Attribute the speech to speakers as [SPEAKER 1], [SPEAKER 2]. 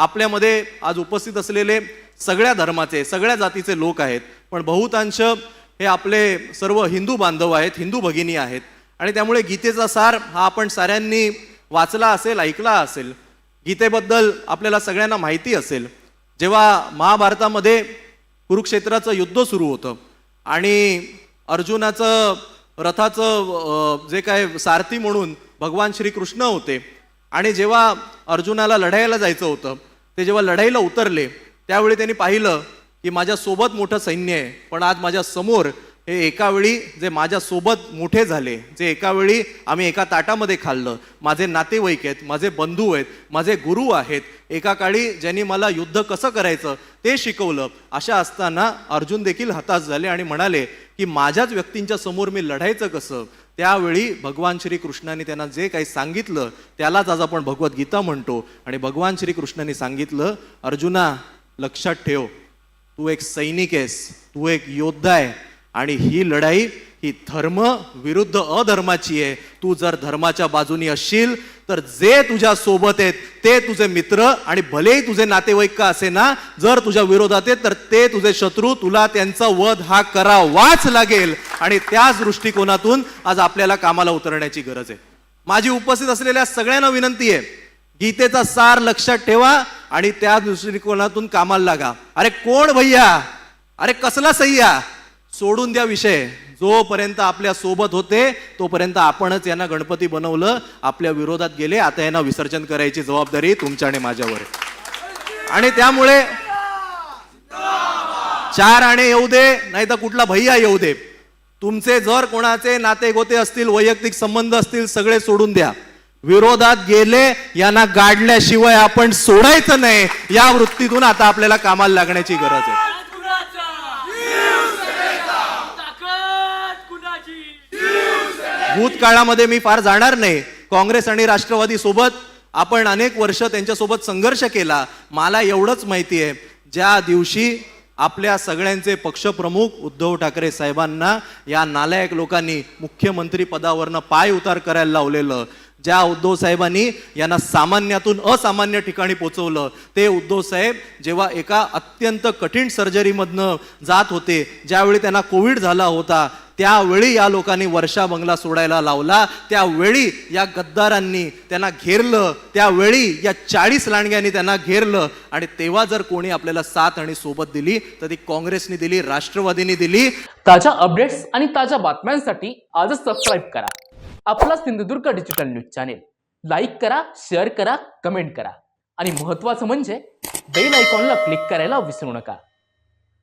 [SPEAKER 1] आपल्यामध्ये आज उपस्थित असलेले सगळ्या धर्माचे सगळ्या जातीचे लोक आहेत. पण बहुतांश हे आपले सर्व हिंदू बांधव आहेत हिंदू भगिनी आहेत. आणि त्यामुळे गीतेचा सार हा आपण साऱ्यांनी वाचला असेल ऐकला असेल. गीतेबद्दल आपल्याला सगळ्यांना माहिती असेल. जेव्हा महाभारतामध्ये कुरुक्षेत्राचं युद्ध सुरू होतं आणि अर्जुनाचं रथाचं जे काय सारथी म्हणून भगवान श्रीकृष्ण होते. आणि जेव्हा अर्जुनाला लढायला जायचं होतं ते जेव्हा लढाईला उतरले त्यावेळी त्यांनी पाहिलं की माझ्यासोबत मोठं सैन्य आहे पण आज माझ्यासमोर हे एका वेळी जे माझ्यासोबत मोठे झाले जे एका वेळी आम्ही एका ताटामध्ये खाल्लं. माझे नातेवाईक आहेत माझे बंधू आहेत माझे गुरु आहेत. एका काळी ज्यांनी मला युद्ध कसं करायचं ते शिकवलं. अशा असताना अर्जुन देखील हताश झाले आणि म्हणाले की माझ्याच व्यक्तींच्या समोर मी लढायचं कसं? त्यावेळी भगवान श्रीकृष्णाने त्यांना जे काही सांगितलं त्यालाच आज आपण भगवद्गीता म्हणतो. आणि भगवान श्रीकृष्णाने सांगितलं अर्जुना लक्षात ठेव. तू एक सैनिक आहेस. तू एक योद्धा आहे. आणि ही लढाई ही धर्म विरुद्ध अधर्माची आहे. तू जर धर्माच्या बाजूनी असशील तर जे तुझ्या सोबत आहेत ते तुझे मित्र आणि भलेही तुझे नातेवाईक का असे ना जर तुझ्या विरोधात आहेत तर ते तुझे शत्रू तुला त्यांचा वध हा करावाच लागेल. आणि त्याच दृष्टिकोनातून आज आपल्याला कामाला उतरण्याची गरज आहे. माझी उपस्थित असलेल्या सगळ्यांना विनंती आहे गीतेचा सार लक्षात ठेवा आणि त्या दृष्टिकोनातून कामाला लागा. अरे कोण भैया? अरे कसला सह्या सोडून द्या विषय. जोपर्यंत आपल्यासोबत होते तोपर्यंत आपणच यांना गणपती बनवलं आपल्या विरोधात गेले. आता यांना विसर्जन करायची जबाबदारी तुमच्या आणि माझ्यावर आहे. आणि त्यामुळे चार आणे येऊ दे नाही तर कुठला भैया येऊ दे. तुमचे जर कोणाचे नाते गोते असतील वैयक्तिक संबंध असतील सगळे सोडून द्या. विरोधात गेले यांना गाडल्याशिवाय आपण सोडायचं नाही. या वृत्तीतून आता आपल्याला कामाला लागण्याची गरज आहे
[SPEAKER 2] ताकद कुणाची
[SPEAKER 1] भूतकाळामध्ये मी फार जाणार नाही. काँग्रेस आणि राष्ट्रवादी सोबत आपण अनेक वर्ष त्यांच्यासोबत संघर्ष केला. मला एवढंच माहिती आहे ज्या दिवशी आपल्या सगळ्यांचे पक्षप्रमुख उद्धव ठाकरे साहेबांना या नालायक लोकांनी मुख्यमंत्री पदावरनं पाय उतार करायला लावलेलं ज्या उद्धव साहेबांनी यांना सामान्यातून असामान्य ठिकाणी पोचवलं ते उद्धव साहेब जेव्हा एका अत्यंत कठीण सर्जरीमधनं जात होते ज्यावेळी त्यांना कोविड झाला होता त्यावेळी या लोकांनी वर्षा बंगला सोडायला लावला. त्यावेळी या गद्दारांनी त्यांना घेरलं. त्यावेळी या चाळीस लांडग्यांनी त्यांना घेरलं. आणि तेव्हा जर कोणी आपल्याला साथ आणि सोबत दिली तर ती काँग्रेसनी दिली राष्ट्रवादीने दिली.
[SPEAKER 3] ताज्या अपडेट्स आणि ताज्या बातम्यांसाठी आजच सबस्क्राईब करा. आपला Sindhudurg digital news channel like करा शेअर करा कमेंट करा. आणि महत्त्वाचं म्हणजे बेल आयकॉनला क्लिक करायला विसरू नका.